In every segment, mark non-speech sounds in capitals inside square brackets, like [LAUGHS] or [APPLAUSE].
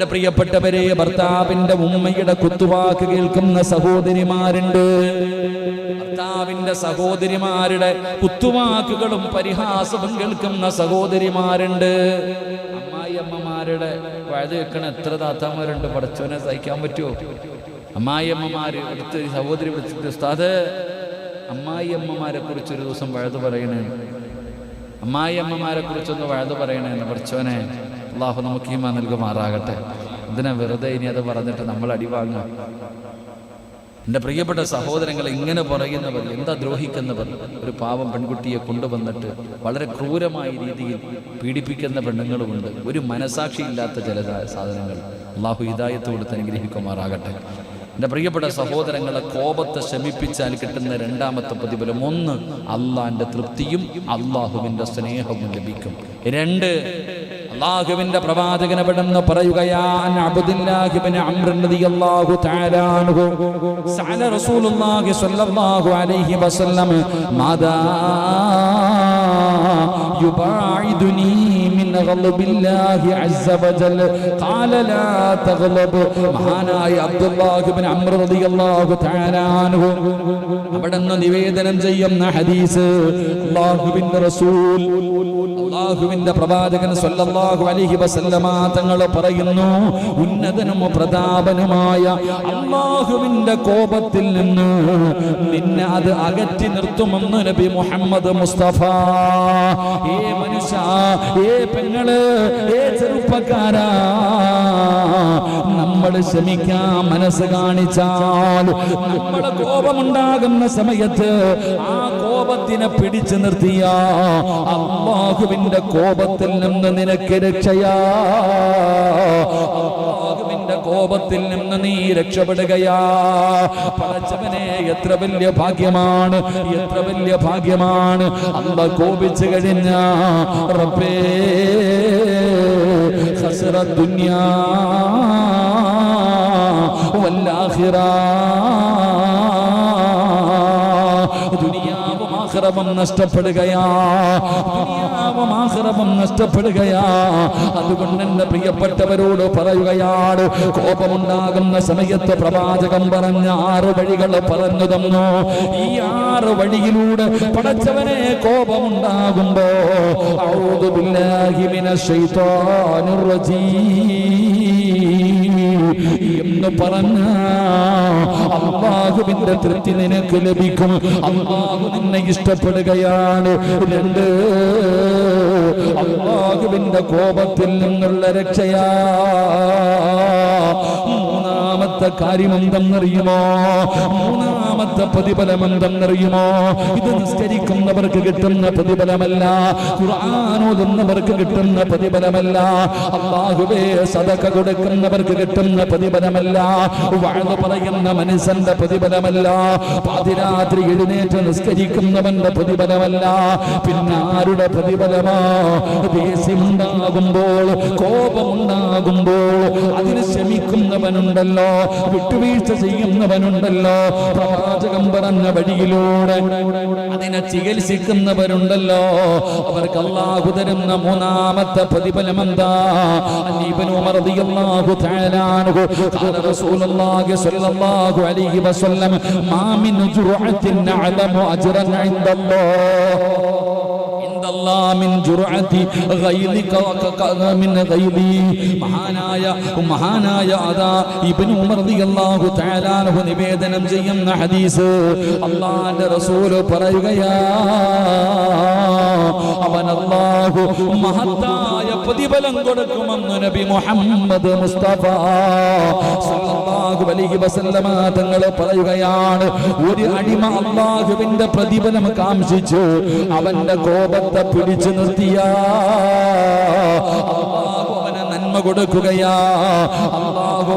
എന്റെ പ്രിയപ്പെട്ടവരെ ഭർത്താവിന്റെ ഉമ്മയുടെ കുത്തുവാക്ക് കേൾക്കുന്ന സഹോദരിമാരുണ്ട്. ഭർത്താവിന്റെ സഹോദരിമാരുടെ കുത്തുവാക്കുകളും പരിഹാസവും കേൾക്കുന്ന സഹോദരിമാരുണ്ട്. അമ്മായി അമ്മമാരുടെ വഴുത് വെക്കണ എത്ര താത്താമാരുണ്ട് പടച്ചോനെ സഹിക്കാൻ പറ്റുമോ? അമ്മായി അമ്മമാര് അടുത്ത് സഹോദരി വിളിച്ചിട്ട് അമ്മായി അമ്മമാരെ കുറിച്ച് ഒരു ദിവസം വഴുത് പറയണേ. അമ്മായി അമ്മമാരെ കുറിച്ചൊന്ന് വഴുത് പറയണേ പഠിച്ചോനെ അള്ളാഹു നമുക്ക് ഈമാ നൽകുമാറാകട്ടെ. ഇതിനെ വെറുതെ ഇനി അത് പറഞ്ഞിട്ട് നമ്മൾ അടിവാങ്ങുക എന്റെ പ്രിയപ്പെട്ട സഹോദരങ്ങൾ ഇങ്ങനെ പറയുന്നവർ എന്താ ദ്രോഹിക്കുന്നവർ? ഒരു പാവം പെൺകുട്ടിയെ കൊണ്ടുവന്നിട്ട് വളരെ ക്രൂരമായ രീതിയിൽ പീഡിപ്പിക്കുന്ന പെണ്ണുങ്ങളുമുണ്ട്. ഒരു മനസാക്ഷിയില്ലാത്ത ചില സാധനങ്ങൾ അള്ളാഹു ഹിദായത്ത് കൊടുത്ത് അനുഗ്രഹിക്കുമാറാകട്ടെ. എന്റെ പ്രിയപ്പെട്ട സഹോദരങ്ങളെ കോപത്തെ ശമിപ്പിച്ചാൽ കിട്ടുന്ന രണ്ടാമത്തെ പ്രതിഫലം ഒന്ന് അള്ളാഹിന്റെ തൃപ്തിയും അള്ളാഹുവിന്റെ സ്നേഹവും ലഭിക്കും. രണ്ട് അള്ളാഹുവിന്റെ പ്രവാചകനെ പെടുന്ന് പറയുകയാൻ അബ്ദുല്ലാഹിബ്നു അംർ റളിയല്ലാഹു തആല അൻഹു സഅല റസൂലുള്ളാഹി സ്വല്ലല്ലാഹു അലൈഹി വസല്ലം മാദാ يباعدني من غضب الله عز وجل قال لا تغضب മഹാനായ അബ്ദുല്ലാഹ് ഇബ്നു അംർ റളിയല്ലാഹു തആല അൻഹു അവിടുന്ന് നിവേദനം ചെയ്യുന്ന ഹദീസ് അല്ലാഹുവിന്റെ റസൂൽ അല്ലാഹുവിന്റെ പ്രവാചകൻ സല്ലല്ലാഹു അലൈഹി വസല്ലമ തങ്ങൾ പറയുന്നു ഉന്നതനും പ്രതാപനുമായ അല്ലാഹുവിന്റെ കോപത്തിൽ നിന്ന് നിന്നെ അത് അകറ്റി നിർത്തുമെന്ന് നബി മുഹമ്മദ് മുസ്തഫ ഏ മനുഷ്യ ഏ പെങ്ങൾ ഏ ചെറുപ്പക്കാരാ നമ്മൾ ക്ഷമിക്കാൻ മനസ്സ് കാണിച്ചാൽ നമ്മളെ കോപമുണ്ടാകുന്ന സമയത്ത് ആ കോപത്തിനെ പിടിച്ചു നിർത്തിയ അള്ളാഹുവിന്റെ കോപത്തിൽ നിന്ന് നിനക്ക് രക്ഷയാ. കോപത്തിൽ നിന്ന് നീ രക്ഷപ്പെടുകയാ. പടച്ചവനെ എത്ര വലിയ ഭാഗ്യമാണ് എത്ര വലിയ ഭാഗ്യമാണ്. അല്ല കോപിച്ചു കഴിഞ്ഞ റബ്ബേ ഹസറ ദുനിയാ വല്ലാഹിറാ ആഖിറവും നഷ്ടപ്പെടുകയാ. ദുനിയാവും നഷ്ടപ്പെടുകയാ. അതുകൊണ്ട് എന്റെ പ്രിയപ്പെട്ടവരോട് പറയുകയാണ് കോപമുണ്ടാകുന്ന സമയത്ത് പ്രവാചകം പറഞ്ഞ ആറ് വഴികൾ പറഞ്ഞു തന്നു. ഈ ആറ് വഴിയിലൂടെ പടച്ചവനെ കോപമുണ്ടാകുമ്പോ ഔദു ശൈതാനുറജീ റജീം. എന്ന് പറഞ്ഞ തൃപ്തി നിനക്ക് ലഭിക്കും. അള്ളാഹു നിന്നെ ഇഷ്ടപ്പെടുകയാണ്. രണ്ട് അള്ളാഹുവിന്റെ കോപത്തിൽ നിന്നുള്ള രക്ഷയാ. മൂന്നാമത്തെ കാര്യം എന്തെന്നറിയുമോ? മൂന്നാമത്തെ പ്രതിഫലം എന്തെന്നറിയുമോ ഇത് നിസ്കരിക്കുന്നവർക്ക് കിട്ടുന്ന പ്രതിഫലമല്ല. ഖുർആാനോതുന്നവർക്ക് കിട്ടുന്ന പ്രതിഫലമല്ല. അള്ളാഹുവേ സദക കൊടുക്കുന്നവർക്ക് കിട്ടുന്ന പ്രതിഫലമല്ല. വാഴ്ന്നു പറയുന്ന മനുഷ്യന്റെ പ്രതിഫലമല്ല. പാതിരാത്രി എഴുന്നേറ്റ് നിസ്കരിക്കുന്നവന്റെ പ്രതിഫലമല്ല. പിന്നെ ആരുടെ പ്രതിഫലമാ? ദേഷ്യമുണ്ടാകുമ്പോൾ കോപമുണ്ടാകുമ്പോൾ അതിന് ശമിക്കുന്നവനുണ്ടല്ലോ വിട്ടുവീഴ്ച ചെയ്യുന്നവനുണ്ടല്ലോ. പ്രവാചകം പറഞ്ഞ വഴിയിലൂടെ അതിനെ ചികിത്സിക്കുന്നവരുണ്ടല്ലോ. അവർക്ക് അള്ളാഹു തരുന്ന മൂന്നാമത്തെ പ്രതിഫലം എന്താ ഉമർ റളിയല്ലാഹു തആല ഖാല റസൂലുള്ളാഹി സ്വല്ലല്ലാഹു അലൈഹി വസല്ലം അജ്റൻ ഇൻദല്ലാഹ്. മഹാനായ മഹാനായ അതാ ഇബ്നു ഉമർ റളിയല്ലാഹു തആല അൻഹു നിവേദനം ചെയ്യുന്ന ഹദീസ്. അല്ലാഹുവിന്റെ റസൂൽ പറയുകയാ അവൻ അല്ലാഹു മഹത്തായ പ്രതിഫലം കൊടുക്കുമെന്ന് നബി മുഹമ്മദ് മുസ്തഫ സല്ലല്ലാഹു അലൈഹി വസല്ലമ തങ്ങൾ പറയുകയാണ്. ഒരു അടിമ അല്ലാഹുവിന്റെ പ്രതിഫലം കാംക്ഷിച്ചു. അവന്റെ കോപത്തെ പിടിച്ചു നിർത്തിയ. നന്മ കൊടുക്കുകയാ.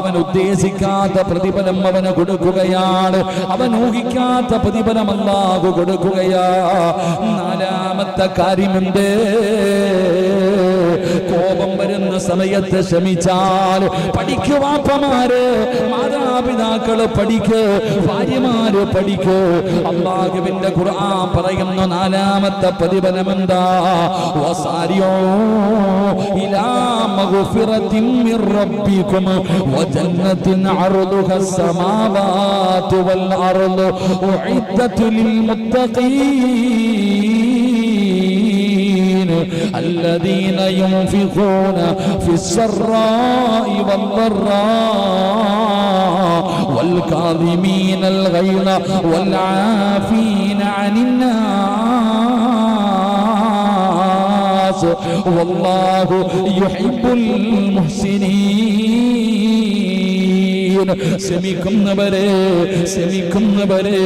അവൻ ഉദ്ദേശിക്കാത്ത പ്രതിഫലം അവന് കൊടുക്കുകയാണ്. അവൻ ഊഹിക്കാത്ത പ്രതിഫലം അല്ലാഹു കൊടുക്കുകയാ. നാലാമത്തെ കാര്യമുണ്ട്. കോപം വരുന്ന സമയത്ത് ക്ഷമിച്ചാൽ പഠിക്കുവാപ്പമാര് മാതാപിതാക്കള് പഠിക്ക് ഭാര്യമാര് പഠിക്ക് അള്ളാഹുവിന്റെ ഖുർആൻ പറയുന്ന നാലാമത്തെ പ്രതിഫലം എന്താ വസാരിയോ ഇലാ മഗ്ഫിറ مغفرة من ربكم وجنة عرضها السماوات والأرض أعدت للمتقين [LAUGHS] الذين ينفقون في السراء والضراء والكاظمين الغيظ والعافين عن الناس. والله يحب المحسنين. ശമിക്കുന്നവരെ ശമിക്കുന്നവരെ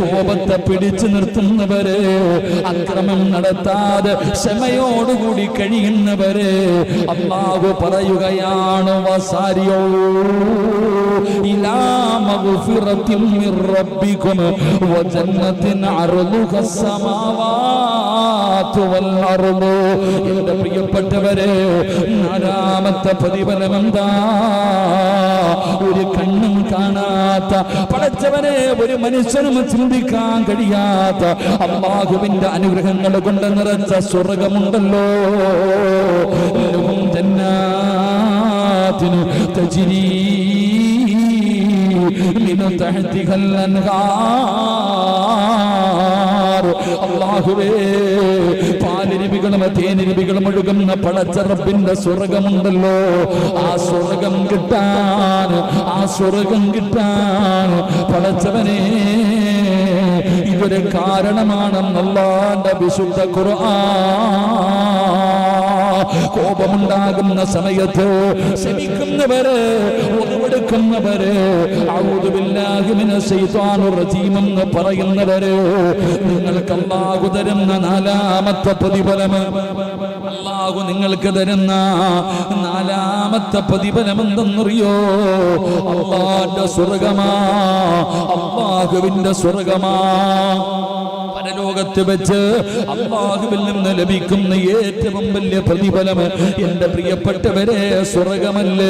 കോപത്തെ പിടിച്ചു നിർത്തുന്നവരെ അക്രമം നടത്താതെ ക്ഷമയോടുകൂടി കഴിയുന്നവരെ അള്ളാഹു പറയുകയാണ് വസാരിയോ ഇലാ മഗ്ഫിറത്തിൻ മിർ റബ്ബിക്കും വജന്നത്തിൻ അർളുക السماوات والأرض എന്റെ പ്രിയപ്പെട്ടവരെ നാലാമത്തെ പ്രതിഫലം എന്താ ഒരു കണ്ണും കാണാത്ത പടച്ചവനെ ഒരു മനുഷ്യനും ചിന്തിക്കാൻ കഴിയാത്ത അള്ളാഹുവിന്റെ അനുഗ്രഹങ്ങൾ കൊണ്ട് നിറച്ച സ്വർഗമുണ്ടല്ലോ ലഹും ജന്നാത്തിനു തജ്രീ من تحتها الأنهار അള്ളാഹുവേ പാലിരുവികളും തേനിരുവികളും ഒഴുകുന്ന പടച്ചറപ്പിന്റെ സ്വർഗമുണ്ടല്ലോ. ആ സ്വർഗം കിട്ടാൻ ആ സ്വർഗം കിട്ടാൻ പടച്ചവനെ ഇതൊരു കാരണമാണെന്നല്ലാണ്ട് വിശുദ്ധ ഖുർആൻ. കോപമുണ്ടാകുന്ന സമയത്ത് ശമിക്കുന്നവര് ഒതുവെടുക്കുന്നവര് എന്ന് പറയുന്നവര് നിങ്ങൾക്ക് അല്ലാഹു തരുന്ന നാലാമത്തെ പ്രതിഫലം അല്ലാഹു നിങ്ങൾക്ക് തരുന്ന നാലാമത്തെ പ്രതിഫലം എന്തെന്നറിയോ അള്ളാന്റെ സ്വർഗമാ അള്ളാഹുവിന്റെ സ്വർഗമാ. പരലോകത്ത് വെച്ച് അള്ളാഹുവിൽ നിന്ന് ലഭിക്കുന്ന ഏറ്റവും വലിയ പ്രതിഫലം എന്റെ പ്രിയപ്പെട്ടവരെ സ്വർഗമല്ലേ?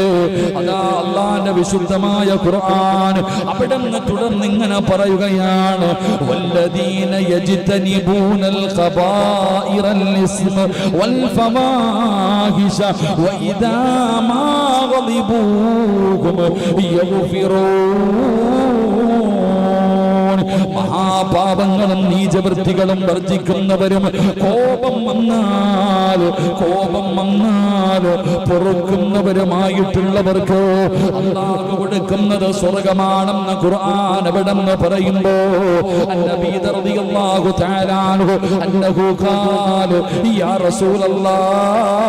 അതാ അള്ളാന്റെ വിശുദ്ധമായ ഖുർആൻ അവിടെ നിന്ന് തുടർന്ന് ഇങ്ങനെ പറയുകയാണ് വല്ലദീന യജ്തനിബൂനൽ ഖബായിറൽ ഇസ്മ വൽ ഫവാഹിഷ വഇദാ മാ ഗളിബൂഹും മഹാപാപങ്ങളും നീചവൃത്തികളും വർജിക്കുന്നവരും കോപം വന്നാൽ കോപം വന്നാൽ പൊറുക്കുന്നവരുമായിട്ടുള്ളവർക്ക് അള്ളാഹു കൊടുക്കുന്നത് സ്വർഗമാണെന്ന് ഖുർആൻ എവിടെന്ന് പറയുമ്പോ അന്നബീ റളിയല്ലാഹു തആല അൻഹു അന്നഹു ഖാല യാ റസൂലല്ലാഹ്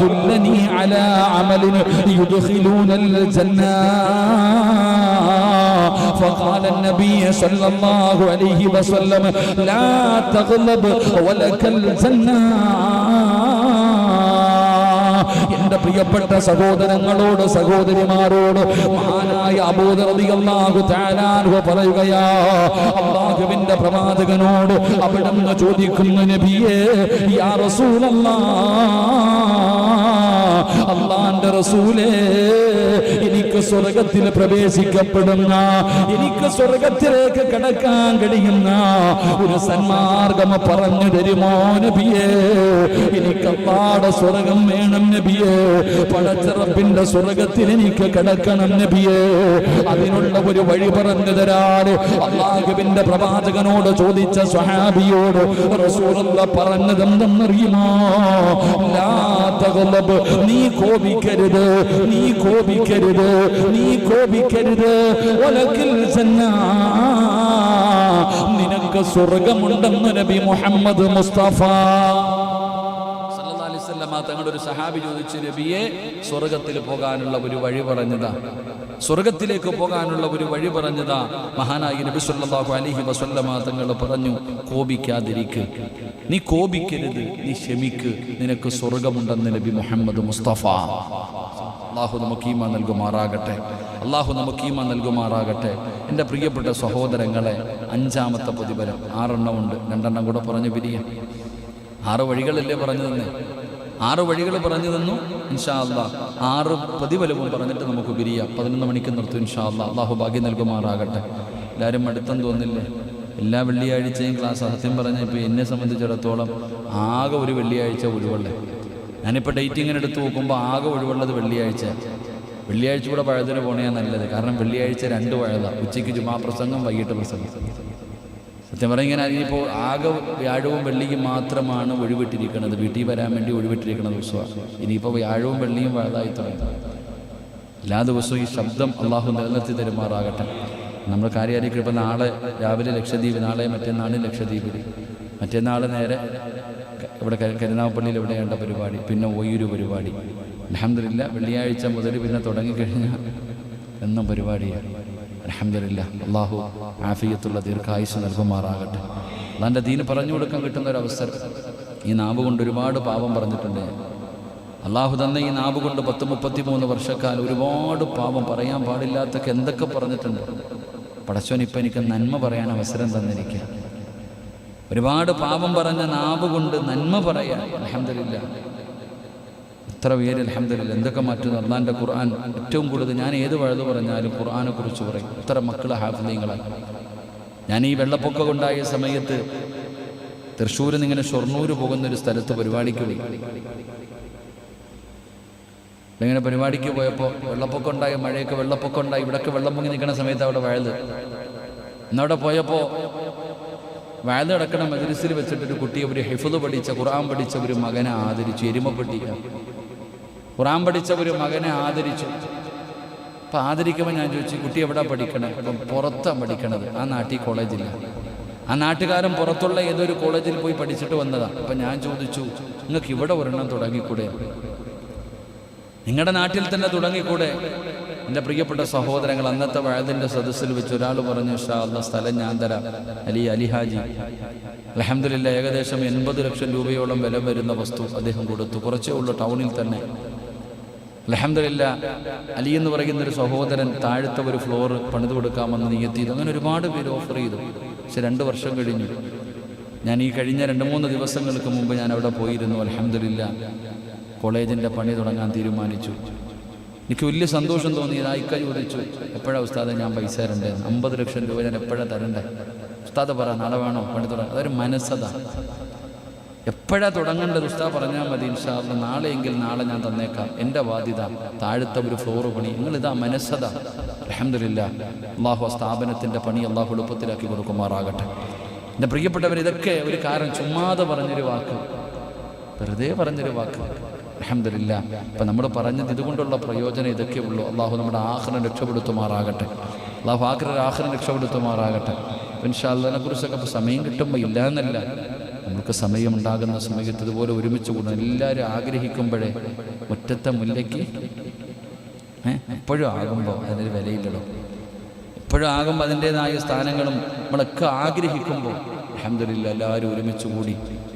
ദുല്ലനി അലാ അമലിൻ യുദ്ഖിലൂനൽ ജന്നാ فقال النبي صلى الله അള്ളാഹു അലൈഹി വസല്ലം ലാ തഗ്ലബ് വലകൽ ജന്നാ. എന്റെ പ്രിയപ്പെട്ട സഹോദരങ്ങളോട് സഹോദരിമാരോട് മഹാനായ അബോധറിയാഹു പ്രവാചകനോട് അവിടെ നിന്ന് ചോദിക്കുന്ന നബിയേ യാ അള്ളാന്റെ റസൂലേ എനിക്ക് സ്വർഗത്തിൽ പ്രവേശിക്കപ്പെടുന്ന എനിക്ക് സ്വർഗത്തിലേക്ക് കിടക്കാൻ കഴിയുന്ന ഒരു സന്മാർഗം പറഞ്ഞു തരുമോ നബിയേ? എനിക്ക് പാട സ്വർഗം വേണം നബിയേ പടച്ചിറപ്പിന്റെ സ്വർഗത്തിൽ എനിക്ക് കിടക്കണം നബിയേ അതിനുള്ള ഒരു വഴി പറഞ്ഞു തരാറ് അള്ളാഹുവിന്റെ പ്രവാചകനോട് ചോദിച്ച സ്വഹാബിയോട് പറഞ്ഞത് എന്തെന്നറിയുമോ. നീ കോപിക്കരുത് നീ കോപിക്കരുത് നീ കോപിക്കരുത്. നിനക്ക് സ്വർഗമുണ്ടെന്ന് നബി മുഹമ്മദ് മുസ്തഫ വസല്ലമ തങ്ങളുടെ ഒരു സഹാബി ചോദിച്ചു നബിയെ സ്വർഗത്തിൽ പോകാനുള്ള ഒരു വഴി പറഞ്ഞതാ. സ്വർഗത്തിലേക്ക് പോകാനുള്ള ഒരു വഴി പറഞ്ഞതാ. മഹാനായി നബി സല്ലാഹു അലഹി വസല്ലമ തങ്ങൾ പറഞ്ഞു കോപിക്കാതിരിക്ക്. നീ കോപിക്കരുത് നീ ക്ഷമിക്ക്. നിനക്ക് സ്വർഗമുണ്ടെന്ന് നബി മുഹമ്മദ് മുസ്തഫ. അള്ളാഹു നമുക്ക് ഈമ നൽകുമാറാകട്ടെ. അള്ളാഹു നമുക്ക് ഈമ നൽകുമാറാകട്ടെ. എന്റെ പ്രിയപ്പെട്ട സഹോദരങ്ങളെ അഞ്ചാമത്തെ പ്രതിഫലം. ആറെണ്ണം ഉണ്ട് രണ്ടെണ്ണം കൂടെ പറഞ്ഞു പിരിയ. ആറ് വഴികളല്ലേ പറഞ്ഞു തന്നെ ആറ് വഴികൾ പറഞ്ഞു തന്നു ഇൻഷാ ആറ് പ്രതിഫലവും പറഞ്ഞിട്ട് നമുക്ക് പിരിയാം. പതിനൊന്ന് മണിക്ക് നിർത്തും ഇൻഷാ അള്ളാഹു ഭാഗ്യം നൽകുമാറാകട്ടെ. എല്ലാവരും മടുത്തം തോന്നില്ലേ? എല്ലാ വെള്ളിയാഴ്ചയും ക്ലാസ് സത്യം പറഞ്ഞാൽ ഇപ്പോൾ എന്നെ സംബന്ധിച്ചിടത്തോളം ആകെ ഒരു വെള്ളിയാഴ്ച ഒഴിവുള്ളേ ഞാനിപ്പോൾ ഡേറ്റ് ഇങ്ങനെ എടുത്ത് നോക്കുമ്പോൾ ആകെ ഒഴിവുള്ളത് വെള്ളിയാഴ്ച. വെള്ളിയാഴ്ച കൂടെ പഴത്തിന് പോകണേ നല്ലത്. കാരണം വെള്ളിയാഴ്ച രണ്ട് പഴതാണ് ഉച്ചയ്ക്ക് ജുമാ പ്രസംഗം വൈകിട്ട് പ്രസംഗം. സത്യം പറഞ്ഞാൽ ഇങ്ങനെ അതിനിപ്പോൾ ആകെ വ്യാഴവും വെള്ളിയും മാത്രമാണ് ഒഴിവിട്ടിരിക്കുന്നത് വീട്ടിൽ വരാൻ വേണ്ടി ഒഴിവിട്ടിരിക്കുന്ന ദിവസമാണ് ഇനിയിപ്പോൾ വ്യാഴവും വെള്ളിയും വലുതായി തുടങ്ങി. എല്ലാ ദിവസവും ഈ ശബ്ദം അള്ളാഹു നിലനിർത്തി തരുമാറാകട്ടെ. നമ്മൾ കാര്യമായിരിക്കും ഇപ്പോൾ നാളെ രാവിലെ ലക്ഷദ്വീപ് നാളെ മറ്റന്നാൾ ലക്ഷദ്വീപിൽ. മറ്റന്നാൾ നേരെ ഇവിടെ ക- ഇവിടെ എവിടെയുണ്ട പരിപാടി പിന്നെ ഒയ്യൂര് പരിപാടി. അലഹമില്ല വെള്ളിയാഴ്ച മുതൽ പിന്നെ തുടങ്ങിക്കഴിഞ്ഞാൽ എന്നും പരിപാടിയാണ് അലഹമില്ല അള്ളാഹു ആഫിയത്തുള്ള ദീർഘായുസ് നൽകുമാറാകട്ടെ. അള്ളാന്റെ ദീന് പറഞ്ഞു കൊടുക്കാൻ കിട്ടുന്ന ഒരു അവസരം ഈ നാവ് കൊണ്ട് ഒരുപാട് പാപം പറഞ്ഞിട്ടുണ്ട്. അള്ളാഹു തന്നെ ഈ നാവ് കൊണ്ട് പത്ത് മുപ്പത്തി മൂന്ന് വർഷക്കാലം ഒരുപാട് പാപം പറയാൻ പാടില്ലാത്തൊക്കെ എന്തൊക്കെ പറഞ്ഞിട്ടുണ്ട്. പടച്ചോൻ ഇപ്പം എനിക്ക് നന്മ പറയാൻ അവസരം തന്നിരിക്കുക ഒരുപാട് പാപം പറഞ്ഞ നാവ് കൊണ്ട് നന്മ പറയാൻ അലഹമില്ല എത്ര പേര് അലഹമില്ല എന്തൊക്കെ മാറ്റുന്നു? അള്ളാന്റെ ഖുർആൻ. ഏറ്റവും കൂടുതൽ ഞാൻ ഏത് വഴുതു പറഞ്ഞാലും ഖുർആനെ കുറിച്ച് പറയും. ഇത്ര മക്കളെ ഹാഫിലീങ്ങളാണ് ഞാൻ ഈ വെള്ളപ്പൊക്കം ഉണ്ടായ സമയത്ത് തൃശ്ശൂരിൽ നിന്ന് ഇങ്ങനെ ഷൊർണൂർ പോകുന്ന ഒരു സ്ഥലത്ത് പരിപാടിക്ക് പോയി. ഇങ്ങനെ പരിപാടിക്ക് പോയപ്പോൾ വെള്ളപ്പൊക്കം ഉണ്ടായ മഴയൊക്കെ വെള്ളപ്പൊക്കം ഉണ്ടായി ഇവിടൊക്കെ വെള്ളം പൊങ്ങി നിൽക്കുന്ന സമയത്ത് അവിടെ വഴുത്. എന്നവിടെ പോയപ്പോൾ വയൽ കിടക്കണ മജലിസിൽ വെച്ചിട്ടൊരു കുട്ടിയെ ഒരു ഹിഫുദ് പഠിച്ച ഖുർആൻ പഠിച്ച ഒരു മകനെ ആദരിച്ചു എരുമപ്പെട്ടിക്ക ഖുർആൻ പഠിച്ച ഒരു മകനെ ആദരിച്ചു. അപ്പം ആദരിക്കുമ്പോൾ ഞാൻ ചോദിച്ചു കുട്ടി എവിടെ പഠിക്കണേ? അപ്പം പുറത്താണ് പഠിക്കണത്. ആ നാട്ടിൽ കോളേജില്ല ആ നാട്ടുകാരൻ പുറത്തുള്ള ഏതൊരു കോളേജിൽ പോയി പഠിച്ചിട്ട് വന്നതാണ് അപ്പം ഞാൻ ചോദിച്ചു നിങ്ങൾക്ക് ഇവിടെ ഒരെണ്ണം തുടങ്ങിക്കൂടെ? നിങ്ങളുടെ നാട്ടിൽ തന്നെ തുടങ്ങിക്കൂടെ? എന്റെ പ്രിയപ്പെട്ട സഹോദരങ്ങൾ അന്നത്തെ വഴതിന്റെ സദസ്സിൽ വെച്ച് ഒരാൾ പറഞ്ഞു ഷാ സ്ഥലം ഞാൻ തരാം അലി അലിഹാജി അലഹമില്ല ഏകദേശം എൺപത് ലക്ഷം രൂപയോളം വില വരുന്ന വസ്തു അദ്ദേഹം കൊടുത്തു കുറച്ചേ ഉള്ളൂ ടൗണിൽ തന്നെ. അലഹമില്ല അലി എന്ന് പറയുന്ന ഒരു സഹോദരൻ താഴത്തെ ഒരു ഫ്ലോർ പണിത് കൊടുക്കാമെന്ന് നീയെത്തിയത്. അങ്ങനെ ഒരുപാട് പേര് ഓഫർ ചെയ്തു. പക്ഷെ രണ്ട് വർഷം കഴിഞ്ഞു. ഞാൻ ഈ കഴിഞ്ഞ രണ്ട് മൂന്ന് ദിവസങ്ങൾക്ക് മുമ്പ് ഞാൻ അവിടെ പോയിരുന്നു അലഹമില്ല കോളേജിന്റെ പണി തുടങ്ങാൻ തീരുമാനിച്ചു. എനിക്ക് വലിയ സന്തോഷം തോന്നി ഇതായിക്ക ചോദിച്ചു എപ്പോഴാണ് ഉസ്താദെ ഞാൻ പൈസ തരണ്ടേ? അമ്പത് ലക്ഷം രൂപ ഞാൻ എപ്പോഴാണ് തരണ്ടേ? ഉസ്താദ് പറ നാളെ വേണോ? പണി തുടങ്ങാം അതൊരു മനസ്സതാ. എപ്പോഴാണ് തുടങ്ങേണ്ടത്? ഉസ്താദ് പറഞ്ഞാൽ മതി ഇൻഷാല്ല നാളെയെങ്കിൽ നാളെ ഞാൻ തന്നേക്കാം. എന്റെ ബാധ്യത താഴത്തെ ഒരു ഫ്ലോറ് പണി. നിങ്ങളിതാ മനസ്സത. അലഹമില്ല അള്ളാഹു ആ സ്ഥാപനത്തിന്റെ പണി അള്ളാഹു എളുപ്പത്തിലാക്കി കൊടുക്കുമാറാകട്ടെ. എന്റെ പ്രിയപ്പെട്ടവർ ഇതൊക്കെ ഒരു കാരണം. ചുമ്മാതെ പറഞ്ഞൊരു വാക്ക്. വെറുതെ പറഞ്ഞൊരു വാക്ക്. അലഹമില്ല ഇപ്പം നമ്മൾ പറഞ്ഞത് ഇതുകൊണ്ടുള്ള പ്രയോജനം ഇതൊക്കെ ഉള്ളൂ. അള്ളാഹു നമ്മുടെ ആഹ്റം രക്ഷപ്പെടുത്തുമാറാകട്ടെ. അള്ളാഹു ആഗ്രഹ ആഹ്റം രക്ഷപ്പെടുത്തുമാറാകട്ടെ. ഇൻഷാല്ലതിനെ കുറിച്ചൊക്കെ ഇപ്പോൾ സമയം കിട്ടുമ്പോൾ ഇല്ല എന്നല്ല നമുക്ക് സമയമുണ്ടാകുന്ന സമയത്ത് ഇതുപോലെ ഒരുമിച്ച് കൂടണം. എല്ലാവരും ആഗ്രഹിക്കുമ്പോഴേ ഒറ്റത്തെ മുല്ലയ്ക്ക് എപ്പോഴും ആകുമ്പോൾ അതിനൊരു വിലയില്ലടോ എപ്പോഴും ആകുമ്പോൾ അതിന്റെതായ സ്ഥാനങ്ങളും നമ്മളൊക്കെ ആഗ്രഹിക്കുമ്പോൾ അലഹമില്ല എല്ലാവരും ഒരുമിച്ച് കൂടി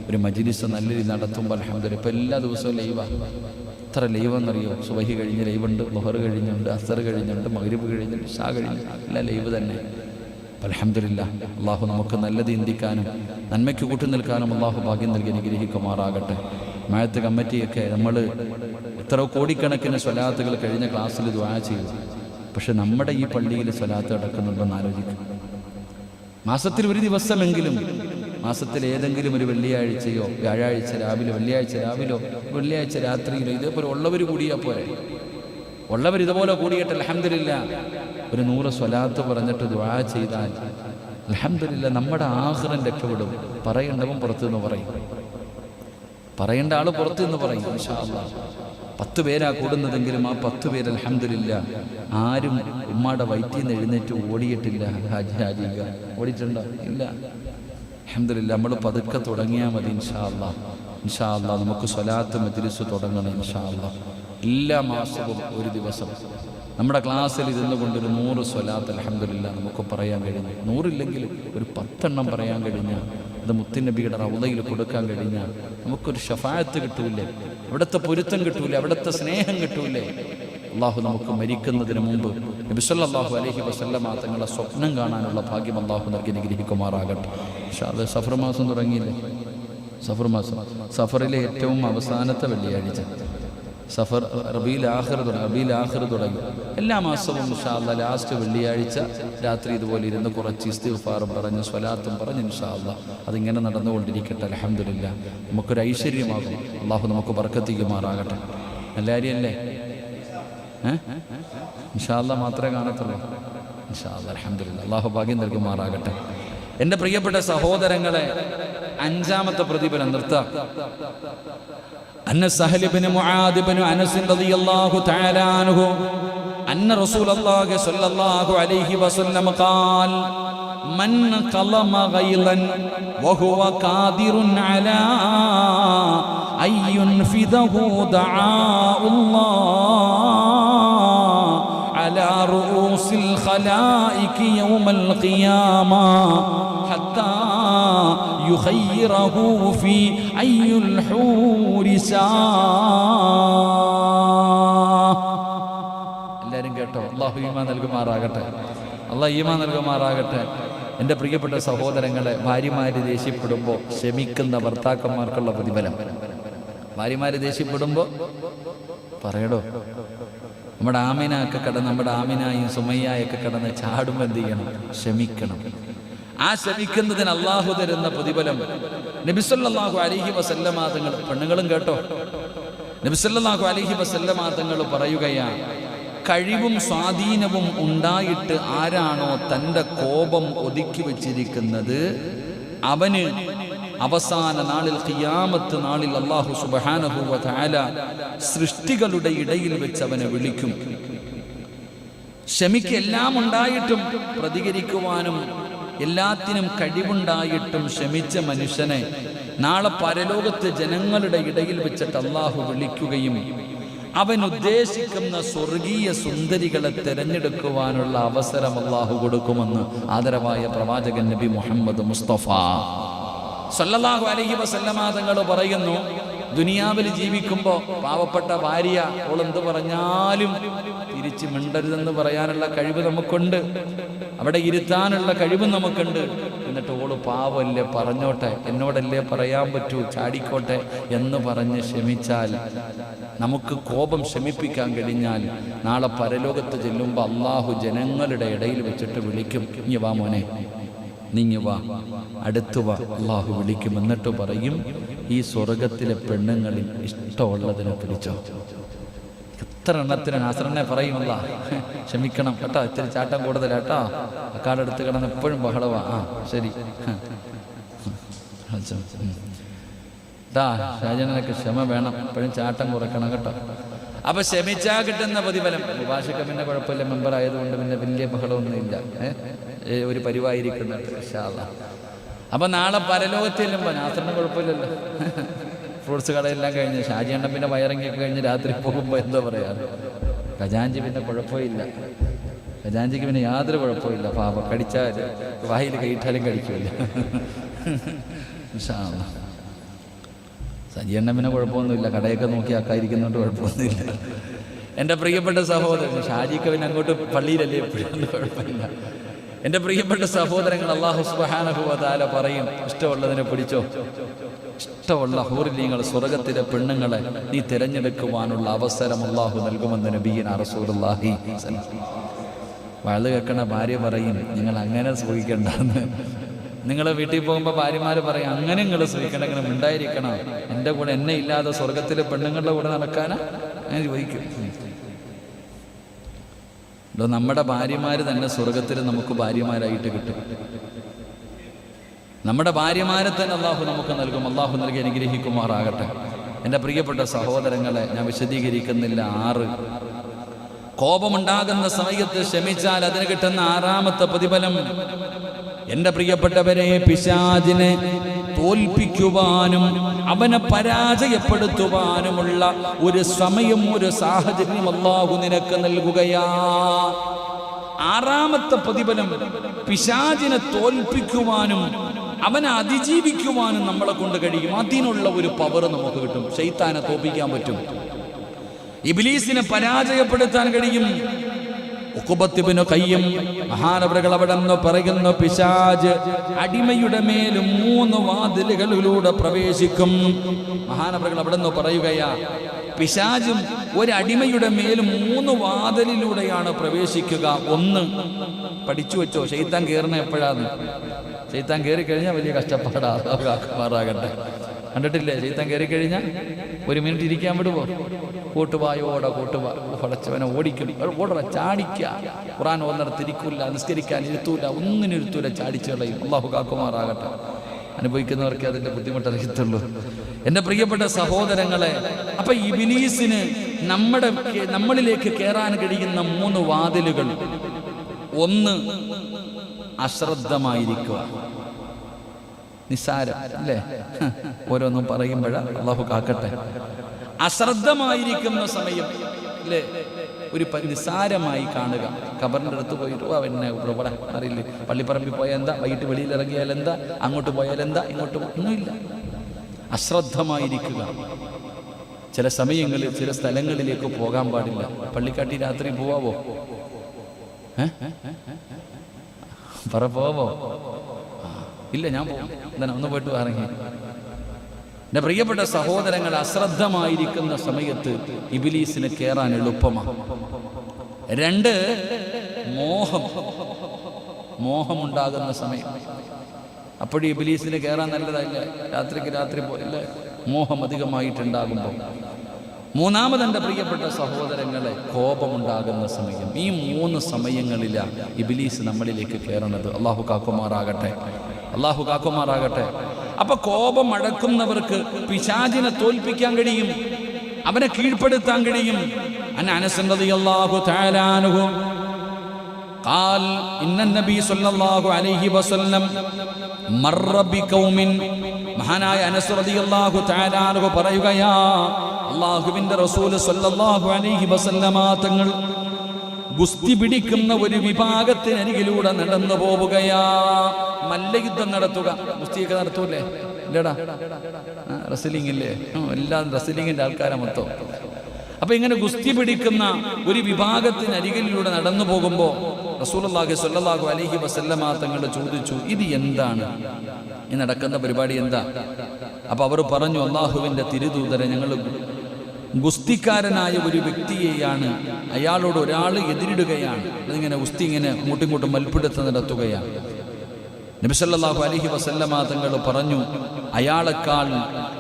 ഒരു മജിലിസ് നല്ല രീതി നടത്തുമ്പോൾ അലഹമില്ല ഇപ്പം എല്ലാ ദിവസവും ലൈവാണ് എത്ര ലൈവെന്നറിയോ? സുബഹി കഴിഞ്ഞ് ലൈവുണ്ട് ലൊഹർ കഴിഞ്ഞുണ്ട് അസർ കഴിഞ്ഞുണ്ട് മഗ്രിബ് കഴിഞ്ഞുണ്ട് ഷാ കഴിഞ്ഞു എല്ലാ ലൈവ് തന്നെ. അലഹമില്ല അള്ളാഹു നമുക്ക് നല്ലത് ചിന്തിക്കാനും നന്മയ്ക്ക് കൂട്ടി നിൽക്കാനും അള്ളാഹു ഭാഗ്യം നൽകി അനുഗ്രഹിക്കുമാറാകട്ടെ. മായത്ത് കമ്മിറ്റിയൊക്കെ നമ്മൾ എത്ര കോടിക്കണക്കിന് സ്വലാത്തുകൾ കഴിഞ്ഞ ക്ലാസ്സിൽ ദ്വാ ചെയ്തു. പക്ഷെ നമ്മുടെ ഈ പള്ളിയിൽ സ്വലാത്ത് നടക്കുന്നുണ്ടെന്ന് ആലോചിക്കും. മാസത്തിൽ ഒരു ദിവസമെങ്കിലും മാസത്തിൽ ഏതെങ്കിലും ഒരു വെള്ളിയാഴ്ചയോ വ്യാഴാഴ്ച രാവിലെ വെള്ളിയാഴ്ച രാവിലോ വെള്ളിയാഴ്ച രാത്രിയിലോ ഇതേപോലെ ഉള്ളവർ കൂടിയാൽ പോരെ. ഉള്ളവർ ഇതുപോലെ കൂടിയിട്ട് അലഹമില്ല ഒരു നൂറ് സ്വലാത്ത് പറഞ്ഞിട്ട് ദ്വാ ചെയ്താൽ അലഹമില്ല നമ്മുടെ ആഹ്റം രക്ഷപ്പെടും. പറയേണ്ടവൻ പുറത്തുനിന്ന് പറയും. പറയേണ്ട ആൾ പുറത്തുനിന്ന് പറയും ഇൻഷാ അല്ലാ. പത്ത് പേരാ കൂടുന്നതെങ്കിലും ആ പത്ത് പേര് അലഹമില്ല ആരും ഉമ്മാടെ വയറ്റിൽ നിന്ന് എഴുന്നേറ്റ് ഓടിയിട്ടില്ല. ഹാജി ഹാജിക ഓടിയിട്ടുണ്ടോ? ഇല്ല. അലഹമില്ല നമ്മൾ പതുക്കെ തുടങ്ങിയാൽ മതി ഇൻഷാ ഇൻഷാല്ല ഇൻഷാ അല്ലാ നമുക്ക് സ്വലാത്ത് മജ്ലിസ് തുടങ്ങണം ഇൻഷാ അല്ലാ എല്ലാ മാസവും ഒരു ദിവസം. നമ്മുടെ ക്ലാസ്സിൽ ഇരുന്നു കൊണ്ടൊരു നൂറ് സ്വലാത്ത് അലഹമില്ല നമുക്ക് പറയാൻ കഴിഞ്ഞു. നൂറില്ലെങ്കിൽ ഒരു പത്തെണ്ണം പറയാൻ കഴിഞ്ഞാൽ അത് മുത്തുനബിയുടെ റൗദയിൽ കൊടുക്കാൻ കഴിഞ്ഞാൽ നമുക്കൊരു ഷഫായത്ത് കിട്ടൂലേ? അവിടുത്തെ പൊരുത്തം കിട്ടൂലേ? അവിടുത്തെ സ്നേഹം കിട്ടൂലേ? അള്ളാഹു നമുക്ക് മരിക്കുന്നതിന് മുമ്പ് നബിസല്ലാഹു അലഹി വസല്ലമ തങ്ങളെ സ്വപ്നം കാണാനുള്ള ഭാഗ്യം അള്ളാഹു നൽകി നിഗ്രഹിക്കുമാറാകട്ടെ പക്ഷെ അത് സഫർ മാസം തുടങ്ങിയില്ലേ? സഫർ മാസം സഫറിലെ ഏറ്റവും അവസാനത്തെ വെള്ളിയാഴ്ച. സഫർ റബീൽ ആഹിർ തുടങ്ങി റബീൽ ആഹിർ തുടങ്ങി. എല്ലാ മാസവും ഇൻഷാല്ല ലാസ്റ്റ് വെള്ളിയാഴ്ച രാത്രി ഇതുപോലെ ഇരുന്ന് കുറച്ച് ഇസ്തിഫാറും പറഞ്ഞ് സ്വലാത്തും പറഞ്ഞ് ഇൻഷാല്ല അതിങ്ങനെ നടന്നുകൊണ്ടിരിക്കട്ടെ അലഹമില്ല നമുക്കൊരു ഐശ്വര്യമാകും. അള്ളാഹു നമുക്ക് ബർക്കത്തിക്കുമാറാകട്ടെ. എല്ലാവരും അല്ലേ കാര്യമല്ലേ ഇൻഷാല്ല മാത്രമേ കാണത്തുള്ളൂ. ഇൻഷാല്ല അലഹമില്ല അള്ളാഹു ഭാഗ്യം നൽകുമാറാകട്ടെ. എന്റെ പ്രിയപ്പെട്ട സഹോദരങ്ങളെ അഞ്ചാമത്തെ പ്രതിഫലം നിർത്താം أن سهل بن معاذ بن أنس رضي الله تعالى عنه أن رسول الله صلى الله عليه وسلم قال من قلم غيظا وهو قادر على أن ينفذه دعاء الله على رؤوس الخلائق يوم القيامة حتى يخيره في أي الحور شاء എല്ലാവരും കേട്ടോ അള്ളാഹു ഈമാ നൽകുമാറാകട്ടെ അള്ളാഹ് ഈമാ നൽകുമാറാകട്ടെ എൻ്റെ പ്രിയപ്പെട്ട സഹോദരങ്ങളെ ഭാര്യമാര് ദേഷ്യപ്പെടുമ്പോൾ ക്ഷമിക്കുന്ന ഭർത്താക്കന്മാർക്കുള്ള പ്രതിഫലം ഭാര്യമാര് ദേഷ്യപ്പെടുമ്പോൾ പറയടോ നമ്മുടെ ആമിനൊക്കെ കിടന്ന് നമ്മുടെ ആമിനായും സുമയ്യായൊക്കെ കിടന്ന് ചാടുമ്പോൾ എന്ത് ചെയ്യണം ക്ഷമിക്കണം ആ ശ്രമിക്കുന്നതിന് അള്ളാഹു തരുന്ന പ്രതിഫലം. നബിസല്ലാഹു അലിഹി വസല്ലമാതങ്ങൾ പെണ്ണുങ്ങളും കേട്ടോ. നബിസല്ലാഹു അലിഹി വസല്ലമാതങ്ങൾ പറയുകയാണ് കഴിവും സ്വാധീനവും ഉണ്ടായിട്ട് ആരാണോ തന്റെ കോപം ഒതുക്കി വച്ചിരിക്കുന്നത്? അവന് അവസാന നാളിൽ ഖിയാമത്ത് നാളിൽ അള്ളാഹു സുബഹാനഹുവ താല സൃഷ്ടികളുടെ ഇടയിൽ വെച്ച് അവനെ വിളിക്കും. ക്ഷമിക്ക് എല്ലാം ഉണ്ടായിട്ടും പ്രതികരിക്കുവാനും എല്ലാത്തിനും കഴിവുണ്ടായിട്ടും ക്ഷമിച്ച മനുഷ്യനെ നാളെ പരലോകത്ത് ജനങ്ങളുടെ ഇടയിൽ വെച്ചിട്ട് അള്ളാഹു വിളിക്കുകയും അവൻ ഉദ്ദേശിക്കുന്ന സ്വർഗീയ സുന്ദരികളെ തിരഞ്ഞെടുക്കുവാനുള്ള അവസരം അള്ളാഹു കൊടുക്കുമെന്ന് ആദരവായ പ്രവാചകൻ നബി മുഹമ്മദ് മുസ്തഫ. സല്ലല്ലാഹു അലഹി വസല്ലമാതങ്ങൾ പറയുന്നു ദുനിയാവിൽ ജീവിക്കുമ്പോൾ പാവപ്പെട്ട ഭാര്യ അവൾ എന്ത് പറഞ്ഞാലും തിരിച്ച് മിണ്ടരുതെന്ന് പറയാനുള്ള കഴിവ് നമുക്കുണ്ട്. അവിടെ ഇരുത്താനുള്ള കഴിവ് നമുക്കുണ്ട്. എന്നിട്ട് ഓൾ പാവല്ലേ പറഞ്ഞോട്ടെ എന്നോടല്ലേ പറയാൻ പറ്റൂ ചാടിക്കോട്ടെ എന്ന് പറഞ്ഞ് ക്ഷമിച്ചാൽ നമുക്ക് കോപം ക്ഷമിപ്പിക്കാൻ കഴിഞ്ഞാൽ നാളെ പരലോകത്ത് ചെല്ലുമ്പോൾ അള്ളാഹു ജനങ്ങളുടെ ഇടയിൽ വെച്ചിട്ട് വിളിക്കും ഇനി വാ മോനെ നീങ്ങി വാ അടുത്തു വാ അള്ളാഹു വിളിക്കും. എന്നിട്ട് പറയും ഈ സ്വർഗത്തിലെ പെണ്ണുങ്ങളിൽ ഇഷ്ടമുള്ളതിനെ പിടിച്ചോ? എത്ര എണ്ണത്തിന് നാസറിനെ പറയുമല്ല ക്ഷമിക്കണം കേട്ടോ ഇത്തിരി ചാട്ടം കൂടുതൽ കേട്ടോ. അക്കാടെടുത്ത് കിടന്ന് എപ്പോഴും ബഹളവാ. ആ ശരി. ഷാജനൊക്കെ ക്ഷമ വേണം എപ്പോഴും ചാട്ടം കുറക്കണം കേട്ടോ. അപ്പൊ ക്ഷമിച്ചാ കിട്ടുന്ന പ്രതിഫലം. ഭാഷയ്ക്ക് പിന്നെ കുഴപ്പമില്ല മെമ്പർ ആയതുകൊണ്ട് പിന്നെ വലിയ ബഹളമൊന്നുമില്ല. ഒരു പരിവായിരിക്കുന്നുണ്ട് ഇൻഷാല്ല അപ്പൊ നാളെ പരലോകത്തിൽ ചെല്ലുമ്പോൾ നാസറിന് കുഴപ്പമില്ലല്ലോ. ഫ്രൂട്ട്സ് കടയെല്ലാം കഴിഞ്ഞ് ഷാജി അണ്ണൻ പിന്നെ വയറിങ്ങൊക്കെ കഴിഞ്ഞ് രാത്രി പോകുമ്പോൾ എന്താ പറയാ. ഖജാഞ്ചി പിന്നെ കുഴപ്പമില്ല. ഖജാഞ്ചിക്ക് പിന്നെ യാതൊരു കുഴപ്പമില്ല. പാപ കടിച്ചാൽ വായിൽ കൈയിട്ടാലും കഴിക്കില്ല സജിയണ്ണൻ പിന്നെ കുഴപ്പമൊന്നുമില്ല. കടയൊക്കെ നോക്കി ആക്കാതിരിക്കുന്നോണ്ട് കുഴപ്പമൊന്നുമില്ല. എന്റെ പ്രിയപ്പെട്ട സഹോദരൻ ഷാജിക്ക് പിന്നെ അങ്ങോട്ട് പള്ളിയിലല്ലേ കുഴപ്പമില്ല. എന്റെ പ്രിയപ്പെട്ട സഹോദരങ്ങൾ അള്ളാഹു സുബാനഹുവതാല പറയും ഇഷ്ടമുള്ളതിനെ പിടിച്ചോ. ഇഷ്ടമുള്ള ഹൂറിലീങ്ങൾ സ്വർഗത്തിലെ പെണ്ണുങ്ങളെ നീ തിരഞ്ഞെടുക്കുവാനുള്ള അവസരം അള്ളാഹു നൽകുമെന്ന് നബീൻ റസൂലുള്ളാഹി വഴുത് കേൾക്കണ ഭാര്യ പറയും നിങ്ങൾ അങ്ങനെ സൂഹിക്കണ്ടെന്ന് നിങ്ങൾ വീട്ടിൽ പോകുമ്പോൾ ഭാര്യമാർ പറയും അങ്ങനെ നിങ്ങൾ സൂഹിക്കണം ഇങ്ങനെ മിണ്ടായിരിക്കണം. എന്റെ കൂടെ എന്നെ ഇല്ലാതെ സ്വർഗത്തിലെ പെണ്ണുങ്ങളുടെ കൂടെ നടക്കാനാ? ഞാൻ ചോദിക്കും. ഇതോ നമ്മുടെ ഭാര്യമാർ തന്നെ സ്വർഗത്തിൽ നമുക്ക് ഭാര്യമാരായിട്ട് കിട്ടും. നമ്മുടെ ഭാര്യമാരെ തന്നെ അള്ളാഹു നമുക്ക് നൽകും. അള്ളാഹു നൽകി അനുഗ്രഹിക്കുമാറാകട്ടെ. എന്റെ പ്രിയപ്പെട്ട സഹോദരങ്ങളെ ഞാൻ വിശദീകരിക്കുന്നില്ല. ആറ്. കോപമുണ്ടാകുന്ന സമയത്ത് ക്ഷമിച്ചാൽ അതിന് കിട്ടുന്ന ആറാമത്തെ പ്രതിഫലം. എന്റെ പ്രിയപ്പെട്ടവരെ പിശാജിനെ തോൽപ്പിക്കുവാനും അവനെ പരാജയപ്പെടുത്തുവാനുമുള്ള ഒരു സമയം ഒരു സാഹചര്യം അള്ളാഹു നിനക്ക് നൽകുകയാ. ആറാമത്തെ പ്രതിഫലം പിശാചിനെ തോൽപ്പിക്കുവാനും അവനെ അതിജീവിക്കുവാനും നമ്മളെ കൊണ്ട് കഴിയും. അതിനുള്ള ഒരു പവർ നമുക്ക് കിട്ടും. ശൈത്താനെ തോൽപ്പിക്കാൻ പറ്റും. ഇബിലീസിനെ പരാജയപ്പെടുത്താൻ കഴിയും. ഉക്കുബത്തിബിന് കയ്യും മഹാനവറുകൾ അവിടെ നിന്ന് പറയുന്നു പിശാജ് അടിമയുടെ മേലും മൂന്ന് വാതിലുകളിലൂടെ പ്രവേശിക്കും. മഹാനവറുകൾ അവിടെ നിന്ന് പറയുകയാ പിശാജും ഒരടിമയുടെ മേലും മൂന്ന് വാതിലിലൂടെയാണ് പ്രവേശിക്കുക. ഒന്ന് പഠിച്ചു വെച്ചോ ശൈത്താൻ കയറുന്ന എപ്പോഴാണ് ശൈത്താൻ കയറി കഴിഞ്ഞാൽ വലിയ കഷ്ടപ്പാടാകാറാകട്ടെ കണ്ടിട്ടില്ലേ? ഷെയ്ത്താൻ കയറി കഴിഞ്ഞാൽ ഒരു മിനിറ്റ് ഇരിക്കാൻ വിടുവോ? കൂട്ടുവായോടെ കൂട്ടുവാ പടച്ചവനെ ഓടിക്കും. ഓടറ ചാടിക്ക. ഖുറാൻ ഒന്നിടത്തിരിക്കൂല നിസ്കരിക്കാൻ ഇരുത്തൂല ഒന്നിനിരുത്തൂല ചാടിച്ചു കളയും. അള്ളാഹു കാക്കുമാറാകട്ടെ. അനുഭവിക്കുന്നവർക്ക് അതിന്റെ ബുദ്ധിമുട്ട് അറിയത്തുള്ളൂ എന്റെ പ്രിയപ്പെട്ട സഹോദരങ്ങളെ അപ്പൊ ഇബിലീസിന് നമ്മുടെ നമ്മളിലേക്ക് കയറാൻ കഴിയുന്ന മൂന്ന് വാതിലുകൾ. ഒന്ന് അശ്രദ്ധമായിരിക്കുക. നിസ്സാരം അല്ലേ? ഓരോന്നും പറയുമ്പോഴ അള്ളാഹു കാക്കട്ടെ. അശ്രദ്ധമായിരിക്കുന്ന സമയം അല്ലേ? ഒരു നിസാരമായി കാണുക. ഖബറിന്റെ അടുത്ത് പോയിട്ട് ഓ പിന്നെ ഇവിടെ അറിയില്ലേ? പള്ളിപ്പറമ്പിൽ പോയാൽ എന്താ? വൈകിട്ട് വെളിയിൽ ഇറങ്ങിയാൽ എന്താ? അങ്ങോട്ട് പോയാൽ എന്താ? ഇങ്ങോട്ട് ഒന്നുമില്ല. അശ്രദ്ധമായിരിക്കുക. ചില സമയങ്ങളിൽ ചില സ്ഥലങ്ങളിലേക്ക് പോകാൻ പാടില്ല. പള്ളിക്കാട്ടി രാത്രി പോവാവോ? പറ പോവോ ഇല്ല ഞാൻ പോകും ഒന്ന് പോയിട്ട് ഇറങ്ങി. എന്റെ പ്രിയപ്പെട്ട സഹോദരങ്ങൾ അശ്രദ്ധമായിരിക്കുന്ന സമയത്ത് ഇബിലീസിന് കയറാൻ എളുപ്പമാണ് രണ്ട് മോഹം. മോഹമുണ്ടാകുന്ന സമയം. അപ്പോഴും ഇബിലീസിന് കയറാൻ നല്ലതല്ല. രാത്രിക്ക് രാത്രി പോലെ മോഹം അധികമായിട്ടുണ്ടാകുമ്പോൾ. മൂന്നാമത് എന്റെ പ്രിയപ്പെട്ട സഹോദരങ്ങളെ കോപമുണ്ടാകുന്ന സമയം. ഈ മൂന്ന് സമയങ്ങളിലാണ് ഇബിലീസ് നമ്മളിലേക്ക് കയറുന്നത് അള്ളാഹു കാക്കുമാറാകട്ടെ. അള്ളാഹു കാക്കുമാറാകട്ടെ അപ്പൊ കോപം അടക്കുന്നവർക്ക് പിശാചിനെ തോൽപ്പിക്കാൻ കഴിയും അവനെ കീഴ്പ്പെടുത്താൻ കഴിയും അന്ന അനസ് റളിയല്ലാഹു തആല അൻഹു قال إن النبي صلى الله عليه وسلم مر بقوم മഹാനായ അനസ് റളിയല്ലാഹു തആല അൻഹു പറയുകയാ അല്ലാഹുവിന്റെ റസൂൽ സല്ലല്ലാഹു അലൈഹി വസല്ലമ തങ്ങൾ ഗുസ്തി പിടിക്കുന്ന ഒരു വിഭാഗത്തിനരികിലൂടെ നടന്നു പോവുകയാ. മല്ലയുദ്ധം നടത്തുക. ഗുസ്തിയൊക്കെ നടത്തൂല്ലേ? ഇല്ലടാ. റസലിംഗ് ഇല്ലേ എല്ലാം റസലിംഗിന്റെ ആൾക്കാരെ മൊത്തം. അപ്പൊ ഇങ്ങനെ ഗുസ്തി പിടിക്കുന്ന ഒരു വിഭാഗത്തിനരികിലൂടെ നടന്നു പോകുമ്പോൾ റസൂലുള്ളാഹി സ്വല്ലല്ലാഹു അലൈഹി വസല്ലമ ചോദിച്ചു ഇത് എന്താണ്? ഈ നടക്കുന്ന പരിപാടി എന്താ? അപ്പൊ അവർ പറഞ്ഞു അള്ളാഹുവിന്റെ തിരുദൂതരെ ഞങ്ങൾ ഗുസ്തിക്കാരനായ ഒരു വ്യക്തിയെയാണ് അയാളോട് ഒരാൾ എതിരിടുകയാണ്. അതിങ്ങനെ ഗുസ്തി ഇങ്ങനെ അങ്ങോട്ടും ഇങ്ങോട്ടും മൽപ്പിടുത്തം നടത്തുകയാണ്. നബിസല്ലാഹു അലഹി വസല്ലമ തങ്ങൾ പറഞ്ഞു അയാളെക്കാൾ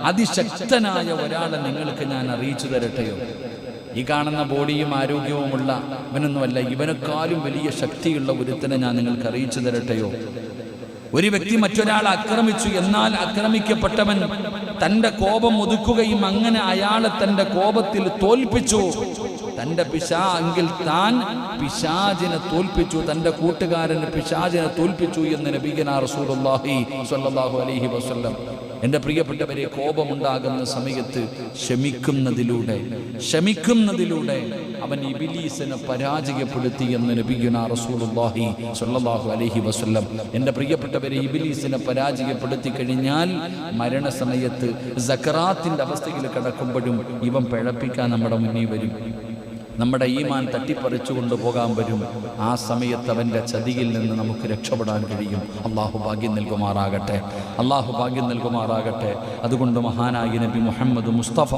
അതിശക്തനായ ഒരാളെ നിങ്ങൾക്ക് ഞാൻ അറിയിച്ചു തരട്ടെയോ? ഈ കാണുന്ന ബോഡിയും ആരോഗ്യവുമുള്ള ഇവനൊന്നുമല്ല ഇവനെക്കാളും വലിയ ശക്തിയുള്ള ഒരുത്തനെ ഞാൻ നിങ്ങൾക്ക് അറിയിച്ചു തരട്ടെയോ? ഒരു വ്യക്തി മറ്റൊരാൾ ആക്രമിച്ചു എന്നാൽ ആക്രമിക്കപ്പെട്ടവൻ തന്റെ കോപം ഒതുക്കുകയും അങ്ങനെ അയാളെ തന്റെ കോപത്തിൽ തോൽപ്പിച്ചു. തന്റെ പിശാ എങ്കിൽ താൻ പിശാജിനെ തോൽപ്പിച്ചു. തന്റെ കൂട്ടുകാരന് പിശാജിനെ തോൽപ്പിച്ചു എന്ന് നബീഗന റസൂലുള്ളാഹി സ്വല്ലല്ലാഹു അലൈഹി വസല്ലം. പ്രിയപ്പെട്ടവരെ കോപമുണ്ടാകുന്ന സമയത്ത് ക്ഷമിക്കുന്നതിലൂടെ ക്ഷമിക്കുന്നതിലൂടെ അവൻ ഇബിലീസിനെ പരാജയപ്പെടുത്തി എന്ന് നബിയുന റസൂലുള്ളാഹി സ്വല്ലല്ലാഹു അലൈഹി വസല്ലം. എന്റെ പ്രിയപ്പെട്ടവരെ ഇബിലീസിനെ പരാജയപ്പെടുത്തി കഴിഞ്ഞാൽ മരണസമയത്ത് സക്കറാത്തിന്റെ അവസ്ഥയിൽ കിടക്കുമ്പോഴും ഇവൻ പിഴപ്പിക്കാൻ നമ്മുടെ മുന്നിൽ വരും. നമ്മുടെ ഈമാൻ തട്ടിപ്പറിച്ചു കൊണ്ടുപോകാൻ വരും. ആ സമയത്ത് അവന്റെ ചതിയിൽ നിന്ന് നമുക്ക് രക്ഷപ്പെടാൻ കഴിയും. അള്ളാഹു ഭാഗ്യം നൽകുമാറാകട്ടെ. അള്ളാഹു ഭാഗ്യം നൽകുമാറാകട്ടെ. അതുകൊണ്ട് മഹാനായി നബി മുഹമ്മദ് മുസ്തഫ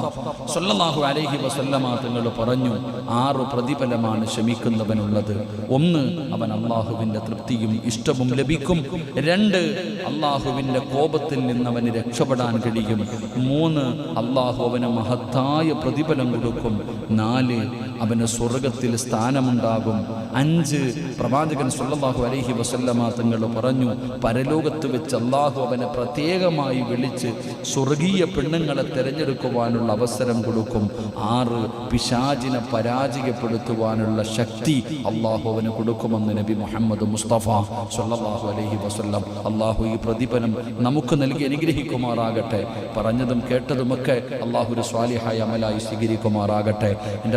സല്ലല്ലാഹു അലഹി വസല്ലമ തങ്ങൾ പറഞ്ഞു ആറ് പ്രതിഫലമാണ് ശമിക്കുന്നവനുള്ളത് ഒന്ന് അവൻ അള്ളാഹുവിന്റെ തൃപ്തിയും ഇഷ്ടവും ലഭിക്കും. രണ്ട് അള്ളാഹുവിന്റെ കോപത്തിൽ നിന്ന് അവന് രക്ഷപ്പെടാൻ കഴിയും. മൂന്ന് അള്ളാഹു അവന് മഹത്തായ പ്രതിഫലം കൊടുക്കും. നാല് അവന് സ്വർഗത്തിൽ സ്ഥാനമുണ്ടാകും. അഞ്ച് പ്രവാചകൻ സുല്ലാഹു അലഹി വസല്ലമ തങ്ങൾ പറഞ്ഞു പരലോകത്ത് വെച്ച് അള്ളാഹു അവനെ പ്രത്യേകമായി വിളിച്ച് സ്വർഗീയ പെണ്ണുങ്ങളെ തിരഞ്ഞെടുക്കുവാനുള്ള അവസരം കൊടുക്കും. ആറ് പിശാചിനെ പരാജയപ്പെടുത്തുവാനുള്ള ശക്തി അള്ളാഹു അവന് കൊടുക്കുമെന്ന് നബി മുഹമ്മദ് മുസ്തഫ സുല്ലാഹു അലഹി വസല്ലം അള്ളാഹു ഈ പ്രതിഫലം നമുക്ക് നൽകി അനുഗ്രഹിക്കുമാറാകട്ടെ. പറഞ്ഞതും കേട്ടതുമൊക്കെ അള്ളാഹു ഒരു സ്വാലിഹായ അമലായി സ്വീകരിക്കുമാറാകട്ടെ. എന്റെ